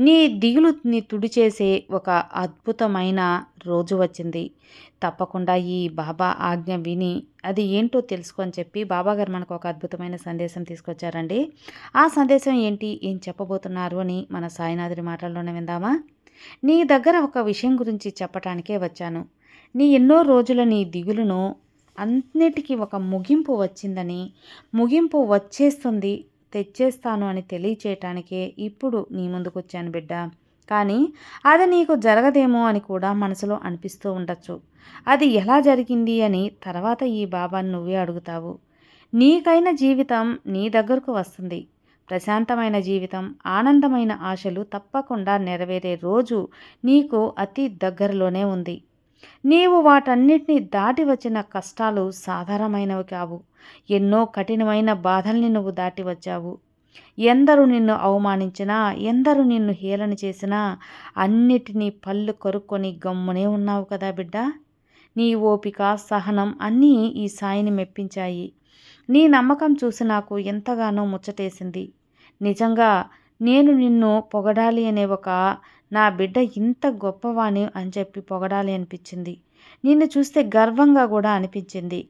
నీ దిగులు నీ తుడిచేసే ఒక అద్భుతమైన రోజు వచ్చింది. తప్పకుండా ఈ బాబా ఆజ్ఞ విని అది ఏంటో తెలుసుకొని చెప్పి బాబా గారు మనకు ఒక అద్భుతమైన సందేశం తీసుకొచ్చారండి. ఆ సందేశం ఏంటి? ఏం చెప్పబోతున్నారు అని మన సాయినాథుడి మాటల్లోనే విందామా? నీ దగ్గర ఒక విషయం గురించి చెప్పటానికే వచ్చాను. నీ ఎన్నో రోజుల నీ దిగులును అన్నిటికీ ఒక ముగింపు వచ్చిందని ముగింపు వచ్చేస్తుంది తెచ్చేస్తాను అని తెలియచేయటానికే ఇప్పుడు నీ ముందుకు వచ్చాను బిడ్డ. కానీ అది నీకు జరగదేమో అని కూడా మనసులో అనిపిస్తూ ఉండొచ్చు. అది ఎలా జరిగింది అని తర్వాత ఈ బాబాని నువ్వే అడుగుతావు. నీకైన జీవితం నీ దగ్గరకు వస్తుంది. ప్రశాంతమైన జీవితం ఆనందమైన ఆశలు తప్పకుండా నెరవేరే రోజు నీకు అతి దగ్గరలోనే ఉంది. నీవు వాటన్నిటిని దాటి వచ్చిన కష్టాలు సాధారణమైనవి కావు. ఎన్నో కఠినమైన బాధల్ని నువ్వు దాటి వచ్చావు. ఎందరు నిన్ను అవమానించినా ఎందరు నిన్ను హేళన చేసినా అన్నిటినీ పళ్ళు కొరుక్కొని గమ్మునే ఉన్నావు కదా బిడ్డ. నీ ఓపిక సహనం అన్నీ ఈ సాయిని మెప్పించాయి. నీ నమ్మకం చూసి నాకు ఎంతగానో ముచ్చటేసింది. నిజంగా నేను నిన్ను పొగడాలి అనే ఒక నా బిడ్డ ఇంత గొప్పవాణి అని చెప్పి పొగడాలి అనిపించింది. నిన్ను చూస్తే గర్వంగా కూడా అనిపించింది.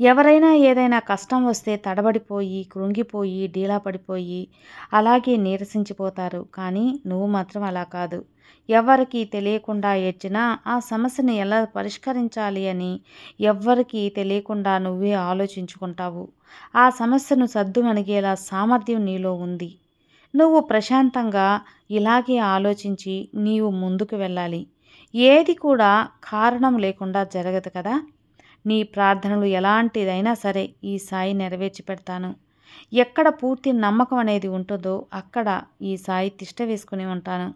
ఎవరైనా ఏదైనా కష్టం వస్తే తడబడిపోయి కృంగిపోయి డీలా పడిపోయి అలాగే నీరసించిపోతారు. కానీ నువ్వు మాత్రం అలా కాదు. ఎవరికి తెలియకుండా ఏడ్చినా ఆ సమస్యను ఎలా పరిష్కరించాలి అని ఎవ్వరికీ తెలియకుండా నువ్వే ఆలోచించుకుంటావు. ఆ సమస్యను సద్దుమణిగేలా సామర్థ్యం నీలో ఉంది. నువ్వు ప్రశాంతంగా ఇలాగే ఆలోచించి నీవు ముందుకు వెళ్ళాలి. ఏది కూడా కారణం లేకుండా జరగదు కదా. నీ ప్రార్థనలు ఎలాంటిదైనా సరే ఈ సాయి నెరవేర్చి పెడతాను. ఎక్కడ పూర్తి నమ్మకం అనేది ఉంటుందో అక్కడ ఈ సాయి తిష్ట వేసుకుని ఉంటాను.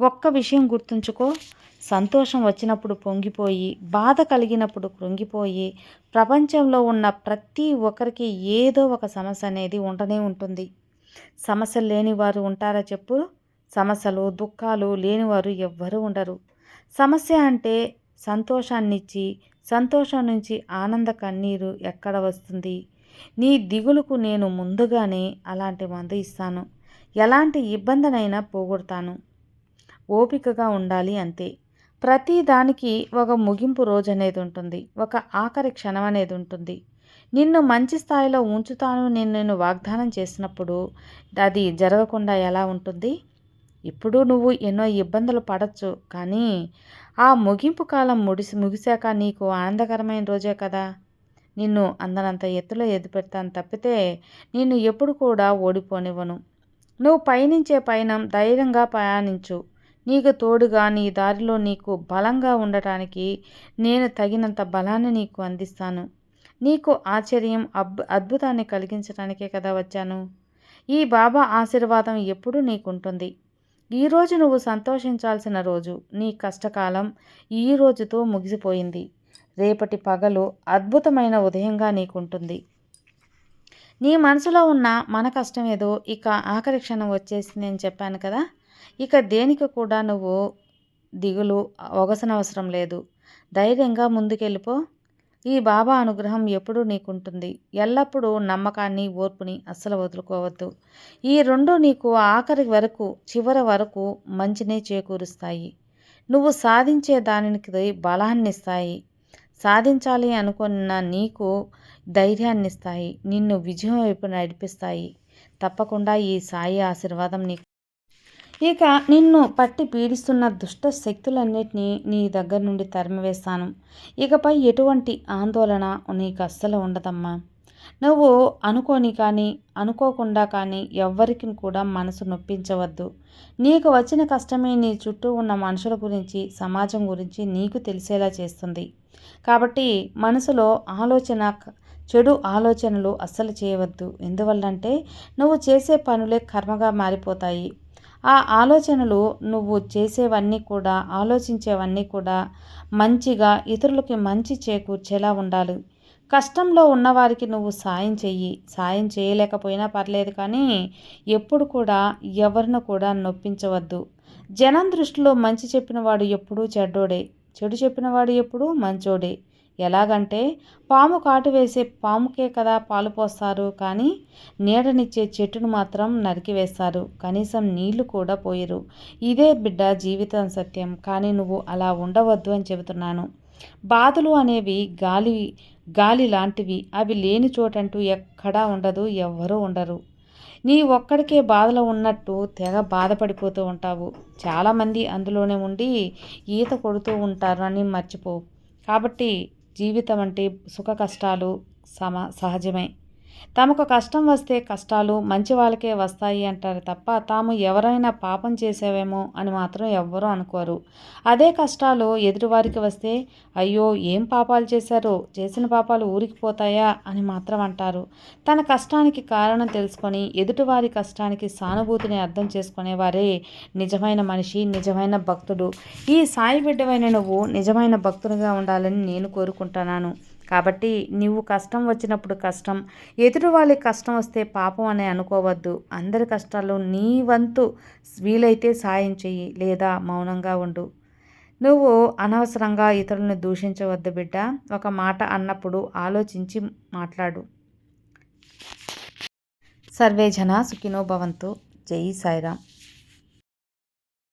ఒక్క విషయం గుర్తుంచుకో. సంతోషం వచ్చినప్పుడు పొంగిపోయి బాధ కలిగినప్పుడు కృంగిపోయి ప్రపంచంలో ఉన్న ప్రతి ఒక్కరికి ఏదో ఒక సమస్య అనేది ఉండనే ఉంటుంది. సమస్యలు లేనివారు ఉంటారా చెప్పు? సమస్యలు దుఃఖాలు లేనివారు ఎవ్వరూ ఉండరు. సమస్య అంటే సంతోషాన్నిచ్చి సంతోషం నుంచి ఆనంద కన్నీరు ఎక్కడ వస్తుంది? నీ దిగులుకు నేను ముందుగానే అలాంటి మందు ఇస్తాను. ఎలాంటి ఇబ్బందినైనా పోగొడతాను. ఓపికగా ఉండాలి అంతే. ప్రతి దానికి ఒక ముగింపు రోజు అనేది ఉంటుంది. ఒక ఆఖరి క్షణం అనేది ఉంటుంది. నిన్ను మంచి స్థాయిలో ఉంచుతాను నేను నేను వాగ్దానం చేసినప్పుడు అది జరగకుండా ఎలా ఉంటుంది? ఇప్పుడు నువ్వు ఎన్నో ఇబ్బందులు పడచ్చు కానీ ఆ ముగింపు కాలం ముడిసి ముగిశాక నీకు ఆనందకరమైన రోజే కదా. నిన్ను అందనంత ఎత్తులో ఎదుపెడతాను తప్పితే నిన్ను ఎప్పుడు కూడా ఓడిపోనివ్వను. నువ్వు పయనించే పయనం ధైర్యంగా ప్రయాణించు. నీకు తోడుగా నీ దారిలో నీకు బలంగా ఉండటానికి నేను తగినంత బలాన్ని నీకు అందిస్తాను. నీకు ఆశ్చర్యం అబ్ అద్భుతాన్ని కలిగించడానికే కదా వచ్చాను. ఈ బాబా ఆశీర్వాదం ఎప్పుడూ నీకుంటుంది. ఈరోజు నువ్వు సంతోషించాల్సిన రోజు నీ కష్టకాలం ఈ రోజుతో ముగిసిపోయింది. రేపటి పగలు అద్భుతమైన ఉదయంగా నీకుంటుంది. నీ మనసులో ఉన్న మన కష్టం ఏదో ఇక ఆఖరి క్షణం వచ్చేసింది అని చెప్పాను కదా? ఇక దేనికి కూడా నువ్వు దిగులు ఒగసనవసరం లేదు. ధైర్యంగా ముందుకెళ్ళిపో. ఈ బాబా అనుగ్రహం ఎప్పుడూ నీకుంటుంది. ఎల్లప్పుడూ నమ్మకాన్ని ఓర్పుని అస్సలు వదులుకోవద్దు. ఈ రెండు నీకు ఆఖరి వరకు చివరి వరకు మంచినే చేకూరుస్తాయి. నువ్వు సాధించే దానికి బలాన్నిస్తాయి. సాధించాలి అనుకున్న నీకు ధైర్యాన్నిస్తాయి. నిన్ను విజయం వైపు నడిపిస్తాయి. తప్పకుండా ఈ సాయి ఆశీర్వాదం నీకు ఇక నిన్ను పట్టి పీడిస్తున్న దుష్ట శక్తులన్నిటినీ నీ దగ్గర నుండి తరిమివేస్తాను ఇకపై ఎటువంటి ఆందోళన నీకు అస్సలు ఉండదమ్మా. నువ్వు అనుకోని కానీ అనుకోకుండా కానీ ఎవ్వరికి కూడా మనసు నొప్పించవద్దు. నీకు వచ్చిన కష్టమే నీ చుట్టూ ఉన్న మనుషుల గురించి సమాజం గురించి నీకు తెలిసేలా చేస్తుంది. కాబట్టి మనసులో ఆలోచన చెడు ఆలోచనలు అస్సలు చేయవద్దు. ఎందువల్లంటే నువ్వు చేసే పనులే కర్మగా మారిపోతాయి. ఆ ఆలోచనలు నువ్వు చేసేవన్నీ కూడా ఆలోచించేవన్నీ కూడా మంచిగా ఇతరులకి మంచి చేకూర్చేలా ఉండాలి. కష్టంలో ఉన్నవారికి నువ్వు సాయం చెయ్యి. సాయం చేయలేకపోయినా పర్లేదు కానీ ఎప్పుడు కూడా ఎవరిని కూడా నొప్పించవద్దు. జనం దృష్టిలో మంచి చెప్పినవాడు ఎప్పుడూ చెడ్డోడే. చెడు చెప్పినవాడు ఎప్పుడూ మంచోడే. ఎలాగంటే పాము కాటు వేసే పాముకే కదా పాలు పోస్తారు. కానీ నీడనిచ్చే చెట్టును మాత్రం నరికివేస్తారు కనీసం నీళ్ళు కూడా పోయరు. ఇదే బిడ్డ జీవితం సత్యం. కానీ నువ్వు అలా ఉండవద్దు అని చెబుతున్నాను. బాధలు అనేవి గాలి గాలి లాంటివి. అవి లేని చోటంటూ ఎక్కడా ఉండదు ఎవ్వరూ ఉండరు. నీ ఒక్కడికే బాధలో ఉన్నట్టు తెగ బాధపడిపోతూ ఉంటావు. చాలామంది అందులోనే ఉండి ఈత కొడుతూ ఉంటారని మర్చిపోవు కాబట్టి జీవితం అంటే సుఖ కష్టాలు సమ సహజమే. తమకు కష్టం వస్తే కష్టాలు మంచి వాళ్ళకే వస్తాయి అంటారు తప్ప తాము ఎవరైనా పాపం చేసేవేమో అని మాత్రం ఎవ్వరూ అనుకోరు. అదే కష్టాలు ఎదుటివారికి వస్తే అయ్యో ఏం పాపాలు చేశారో చేసిన పాపాలు ఊరికి పోతాయా అని మాత్రం అంటారు. తన కష్టానికి కారణం తెలుసుకొని ఎదుటివారి కష్టానికి సానుభూతిని అర్థం చేసుకునేవారే నిజమైన మనిషి నిజమైన భక్తుడు. ఈ సాయి బిడ్డవైన నువ్వు నిజమైన భక్తునిగా ఉండాలని నేను కోరుకుంటున్నాను. కాబట్టి నువ్వు కష్టం వచ్చినప్పుడు కష్టం ఎదుటి వాళ్ళకి కష్టం వస్తే పాపం అని అనుకోవద్దు. అందరి కష్టాలు నీ వంతు వీలైతే సాయం చెయ్యి లేదా మౌనంగా ఉండు. నువ్వు అనవసరంగా ఇతరులను దూషించవద్దు బిడ్డ. ఒక మాట అన్నప్పుడు ఆలోచించి మాట్లాడు. సర్వే జన సుఖినో భవంతు. జై సాయిరామ్.